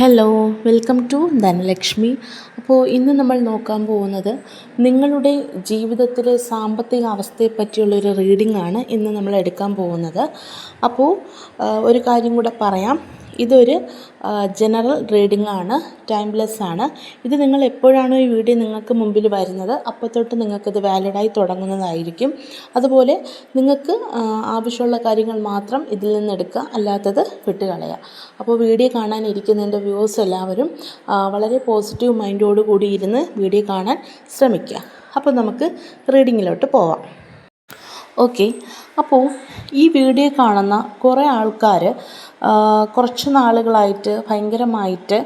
Hello welcome to Dhanlaxmi അപ്പോൾ ഇന്ന് നമ്മൾ നോക്കാൻ പോകുന്നത് നിങ്ങളുടെ ജീവിതത്തിലെ സാമ്പത്തിക അവസ്ഥയെ പറ്റിയുള്ളൊരു റീഡിംഗ് ആണ് ഇന്ന് നമ്മൾ എടുക്കാൻ പോകുന്നത്. അപ്പോൾ ഒരു കാര്യം കൂടെ പറയാം. ഇതൊരു ജനറൽ റീഡിംഗ് ആണ് ടൈംലെസ് ആണ്. ഇത് നിങ്ങൾ എപ്പോഴാണോ ഈ വീഡിയോ നിങ്ങൾക്ക് മുമ്പിൽ വരുന്നത് അപ്പോൾ തൊട്ട് നിങ്ങൾക്കിത് വാലിഡായി തുടങ്ങുന്നതായിരിക്കും. അതുപോലെ നിങ്ങൾക്ക് ആവശ്യമുള്ള കാര്യങ്ങൾ മാത്രം ഇതിൽ നിന്ന് എടുക്കുക അല്ലാത്തത് വിട്ടുകളയുക. അപ്പോൾ വീഡിയോ കാണാൻ ഇരിക്കുന്ന എന്റെ വ്യൂവേഴ്സ് എല്ലാവരും വളരെ പോസിറ്റീവ് മൈൻഡോട് കൂടി ഇരുന്ന് വീഡിയോ കാണാൻ ശ്രമിക്കുക. അപ്പോൾ നമുക്ക് റീഡിങ്ങിലോട്ട് പോവാം. ഓക്കെ അപ്പോൾ ഈ വീഡിയോ കാണുന്ന കുറേ ആൾക്കാർ കുറച്ച് നാളുകളായിട്ട് ഭയങ്കരമായിട്ട്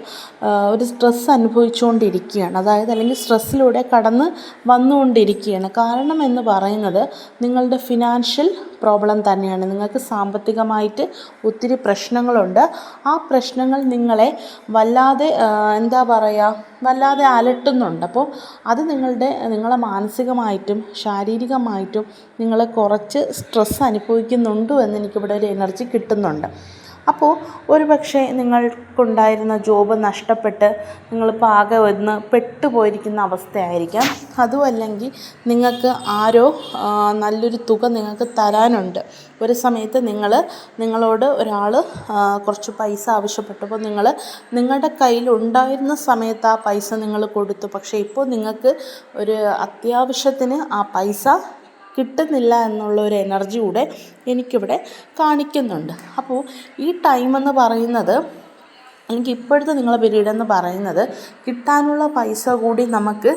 ഒരു സ്ട്രെസ് അനുഭവിച്ചുകൊണ്ടിരിക്കുകയാണ്. അതായത് അല്ലെങ്കിൽ സ്ട്രെസ്സിലൂടെ കടന്ന് വന്നുകൊണ്ടിരിക്കുകയാണ്. കാരണം എന്ന് പറയുന്നത് നിങ്ങളുടെ ഫിനാൻഷ്യൽ പ്രോബ്ലം തന്നെയാണ്. നിങ്ങൾക്ക് സാമ്പത്തികമായിട്ട് ഒത്തിരി പ്രശ്നങ്ങളുണ്ട്. ആ പ്രശ്നങ്ങൾ നിങ്ങളെ വല്ലാതെ എന്താ പറയുക വല്ലാതെ അലട്ടുന്നുണ്ട്. അപ്പോൾ അത് നിങ്ങളുടെ നിങ്ങളെ മാനസികമായിട്ടും ശാരീരികമായിട്ടും നിങ്ങളെ കുറച്ച് സ്ട്രെസ് അനുഭവിക്കുന്നുണ്ടോ എന്ന് എനിക്കിവിടെ ഒരു എനർജി കിട്ടുന്നുണ്ട്. അപ്പോൾ ഒരു പക്ഷേ നിങ്ങൾക്കുണ്ടായിരുന്ന ജോബ് നഷ്ടപ്പെട്ട് നിങ്ങൾ ആകെ പെട്ടുപോയിരിക്കുന്ന അവസ്ഥയായിരിക്കാം. അതും അല്ലെങ്കിൽ നിങ്ങൾക്ക് ആരോ നല്ലൊരു തുക നിങ്ങൾക്ക് തരാനുണ്ട്. ഒരു സമയത്ത് നിങ്ങൾ നിങ്ങളോട് ഒരാൾ കുറച്ച് പൈസ ആവശ്യപ്പെട്ടപ്പോൾ നിങ്ങൾ നിങ്ങളുടെ കയ്യിൽ ഉണ്ടായിരുന്ന സമയത്ത് ആ പൈസ നിങ്ങൾ കൊടുത്തു. പക്ഷേ ഇപ്പോൾ നിങ്ങൾക്ക് ഒരു അത്യാവശ്യത്തിന് ആ പൈസ കിട്ടുന്നില്ല എന്നുള്ള ഒരു എനർജി കൂടെ എനിക്കിവിടെ കാണിക്കുന്നുണ്ട്. അപ്പോൾ ഈ ടൈമെന്ന് പറയുന്നത് എനിക്ക് ഇപ്പോഴത്തെ നിങ്ങളെ പീരീഡ് എന്ന് പറയുന്നത് കിട്ടാനുള്ള പൈസ കൂടി നമുക്ക്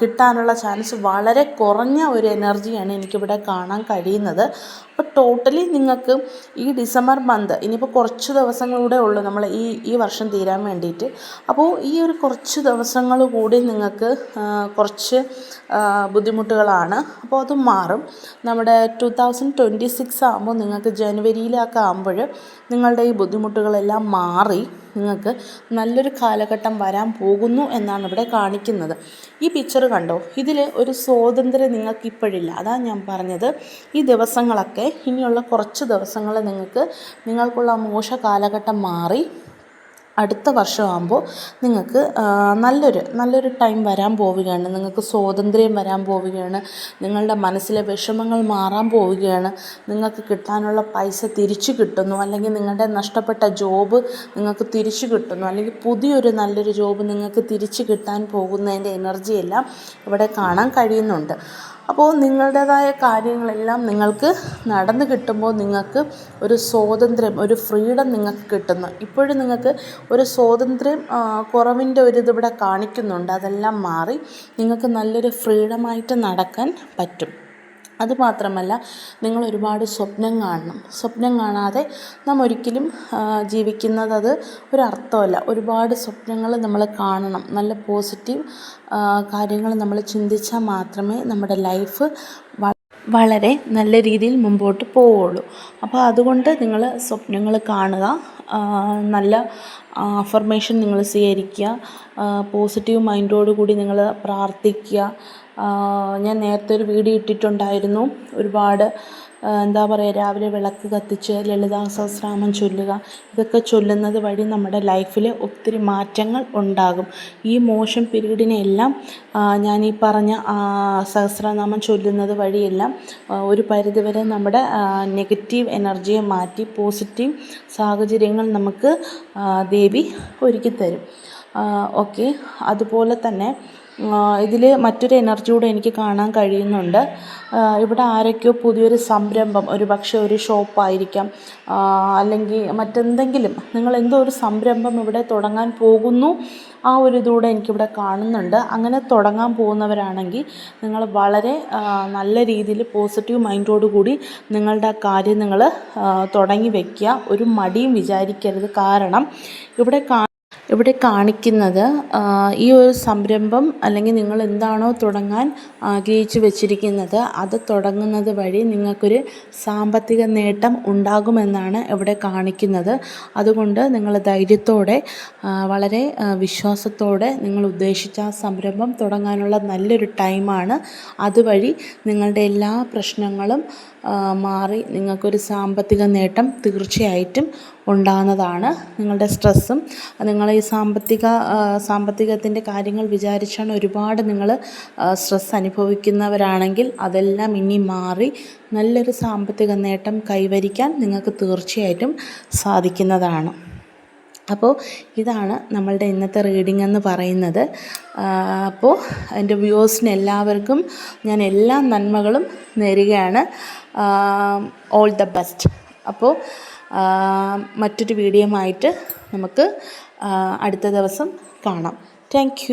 കിട്ടാനുള്ള ചാൻസ് വളരെ കുറഞ്ഞ ഒരു എനർജിയാണ് എനിക്കിവിടെ കാണാൻ കഴിയുന്നത്. ടോട്ടലി നിങ്ങൾക്ക് ഈ ഡിസംബർ മന്ത് ഇനിയിപ്പോൾ കുറച്ച് ദിവസങ്ങളൂടെ ഉള്ളൂ നമ്മൾ ഈ ഈ വർഷം തീരാൻ വേണ്ടിയിട്ട്. അപ്പോൾ ഈ ഒരു കുറച്ച് ദിവസങ്ങൾ കൂടി നിങ്ങൾക്ക് കുറച്ച് ബുദ്ധിമുട്ടുകളാണ്. അപ്പോൾ അത് മാറും. നമ്മുടെ ടു തൗസൻഡ് ട്വന്റി സിക്സ് ആകുമ്പോൾ നിങ്ങൾക്ക് ജനുവരിയിലൊക്കെ ആകുമ്പോൾ നിങ്ങളുടെ ഈ ബുദ്ധിമുട്ടുകളെല്ലാം മാറി. നിങ്ങൾക്ക് നല്ലൊരു കാലഘട്ടം വരാൻ പോകുന്നു എന്നാണ് ഇവിടെ കാണിക്കുന്നത്. ഈ പിക്ചർ കണ്ടോ? ഇതിൽ ഒരു സ്വാതന്ത്ര്യം നിങ്ങൾക്ക് ഇപ്പോഴില്ല. അതാണ് ഞാൻ പറഞ്ഞത്. ഈ ദിവസങ്ങളൊക്കെ ഇനിയുള്ള കുറച്ച് ദിവസങ്ങൾ നിങ്ങൾക്ക് നിങ്ങൾക്കുള്ള മോശ കാലഘട്ടം മാറി അടുത്ത വർഷമാകുമ്പോൾ നിങ്ങൾക്ക് നല്ലൊരു നല്ലൊരു ടൈം വരാൻ പോവുകയാണ്. നിങ്ങൾക്ക് സ്വാതന്ത്ര്യം വരാൻ പോവുകയാണ്. നിങ്ങളുടെ മനസ്സിലെ വിഷമങ്ങൾ മാറാൻ പോവുകയാണ്. നിങ്ങൾക്ക് കിട്ടാനുള്ള പൈസ തിരിച്ചു കിട്ടുന്നു. അല്ലെങ്കിൽ നിങ്ങളുടെ നഷ്ടപ്പെട്ട ജോബ് നിങ്ങൾക്ക് തിരിച്ചു കിട്ടുന്നു. അല്ലെങ്കിൽ പുതിയൊരു നല്ലൊരു ജോബ് നിങ്ങൾക്ക് തിരിച്ചു കിട്ടാൻ പോകുന്നതിന്റെ എനർജിയെല്ലാം ഇവിടെ കാണാൻ കഴിയുന്നുണ്ട്. അപ്പോൾ നിങ്ങളുടേതായ കാര്യങ്ങളെല്ലാം നിങ്ങൾക്ക് നടന്നു കിട്ടുമ്പോൾ നിങ്ങൾക്ക് ഒരു സ്വാതന്ത്ര്യം ഒരു ഫ്രീഡം നിങ്ങൾക്ക് കിട്ടുന്നു. ഇപ്പോഴും നിങ്ങൾക്ക് ഒരു സ്വാതന്ത്ര്യം കുറവിന്റെ ഒരു ഇതിവിടെ കാണിക്കുന്നുണ്ട്. അതെല്ലാം മാറി നിങ്ങൾക്ക് നല്ലൊരു ഫ്രീഡമായിട്ട് നടക്കാൻ പറ്റും. അതുമാത്രമല്ല നിങ്ങൾ ഒരുപാട് സ്വപ്നം കാണണം. സ്വപ്നം കാണാതെ നാം ഒരിക്കലും ജീവിക്കുന്നത് അത് ഒരർത്ഥമല്ല. ഒരുപാട് സ്വപ്നങ്ങൾ നമ്മൾ കാണണം. നല്ല പോസിറ്റീവ് കാര്യങ്ങൾ നമ്മൾ ചിന്തിച്ചാൽ മാത്രമേ നമ്മുടെ ലൈഫ് വളരെ നല്ല രീതിയിൽ മുമ്പോട്ട് പോവുള്ളൂ. അപ്പോൾ അതുകൊണ്ട് നിങ്ങൾ സ്വപ്നങ്ങൾ കാണുക നല്ല അഫർമേഷൻ നിങ്ങൾ സ്വീകരിക്കുക പോസിറ്റീവ് മൈൻഡോടുകൂടി നിങ്ങൾ പ്രാർത്ഥിക്കുക ഞാൻ നേരത്തെ ഒരു വീഡിയോ ഇട്ടിട്ടുണ്ടായിരുന്നു. ഒരുപാട് എന്താ പറയുക രാവിലെ വിളക്ക് കത്തിച്ച് ലളിതാ സഹസ്രനാമം ചൊല്ലുക ഇതൊക്കെ ചൊല്ലുന്നത് വഴി നമ്മുടെ ലൈഫിൽ ഒത്തിരി മാറ്റങ്ങൾ ഉണ്ടാകും. ഈ മോശം പീരീഡിനെല്ലാം ഞാൻ ഈ പറഞ്ഞ സഹസ്രനാമം ചൊല്ലുന്നത് വഴിയെല്ലാം ഒരു പരിധിവരെ നമ്മുടെ നെഗറ്റീവ് എനർജിയെ മാറ്റി പോസിറ്റീവ് സാഹചര്യങ്ങൾ നമുക്ക് ദേവി ഒരുക്കി തരും ഓക്കെ. അതുപോലെ തന്നെ ഇതിൽ മറ്റൊരു എനർജി കൂടെ എനിക്ക് കാണാൻ കഴിയുന്നുണ്ട്. ഇവിടെ ആരൊക്കെയോ പുതിയൊരു സംരംഭം ഒരു പക്ഷേ ഒരു ഷോപ്പായിരിക്കാം. അല്ലെങ്കിൽ മറ്റെന്തെങ്കിലും നിങ്ങൾ എന്തോ ഒരു സംരംഭം ഇവിടെ തുടങ്ങാൻ പോകുന്നു. ആ ഒരു ഇതൂടെ എനിക്കിവിടെ കാണുന്നുണ്ട്. അങ്ങനെ തുടങ്ങാൻ പോകുന്നവരാണെങ്കിൽ നിങ്ങൾ വളരെ നല്ല രീതിയിൽ പോസിറ്റീവ് മൈൻഡോടു കൂടി നിങ്ങളുടെ കാര്യം നിങ്ങൾ തുടങ്ങി വയ്ക്കുക ഒരു മടിയും വിചാരിക്കരുത്. കാരണം ഇവിടെ ഇവിടെ കാണിക്കുന്നത് ഈ ഒരു സംരംഭം അല്ലെങ്കിൽ നിങ്ങൾ എന്താണോ തുടങ്ങാൻ ആഗ്രഹിച്ചു വെച്ചിരിക്കുന്നത് അത് തുടങ്ങുന്നത് വഴി നിങ്ങൾക്കൊരു സാമ്പത്തിക നേട്ടം ഉണ്ടാകുമെന്നാണ് ഇവിടെ കാണിക്കുന്നത്. അതുകൊണ്ട് നിങ്ങൾ ധൈര്യത്തോടെ വളരെ വിശ്വാസത്തോടെ നിങ്ങൾ ഉദ്ദേശിച്ച ആ സംരംഭം തുടങ്ങാനുള്ള നല്ലൊരു ടൈമാണ്. അതുവഴി നിങ്ങളുടെ എല്ലാ പ്രശ്നങ്ങളും മാറി നിങ്ങൾക്കൊരു സാമ്പത്തിക നേട്ടം തീർച്ചയായിട്ടും ഉണ്ടാകുന്നതാണ് നിങ്ങളുടെ സ്ട്രെസ്സും നിങ്ങൾ ഈ സാമ്പത്തിക സാമ്പത്തികത്തിന്റെ കാര്യങ്ങൾ വിചാരിച്ചാണ് ഒരുപാട് നിങ്ങൾ സ്ട്രെസ് അനുഭവിക്കുന്നവരാണെങ്കിൽ അതെല്ലാം ഇനി മാറി നല്ലൊരു സാമ്പത്തിക നേട്ടം കൈവരിക്കാൻ നിങ്ങൾക്ക് തീർച്ചയായിട്ടും സാധിക്കുന്നതാണ്. അപ്പോൾ ഇതാണ് നമ്മളുടെ ഇന്നത്തെ റീഡിംഗ് എന്ന് പറയുന്നത്. അപ്പോൾ എന്റെ വ്യൂവേഴ്സിന് എല്ലാവർക്കും ഞാൻ എല്ലാ നന്മകളും നേരുകയാണ്. ഓൾ ദ ബെസ്റ്റ് അപ്പോൾ മറ്റൊരു വീഡിയോ ആയിട്ട് നമുക്ക് അടുത്ത ദിവസം കാണാം. താങ്ക്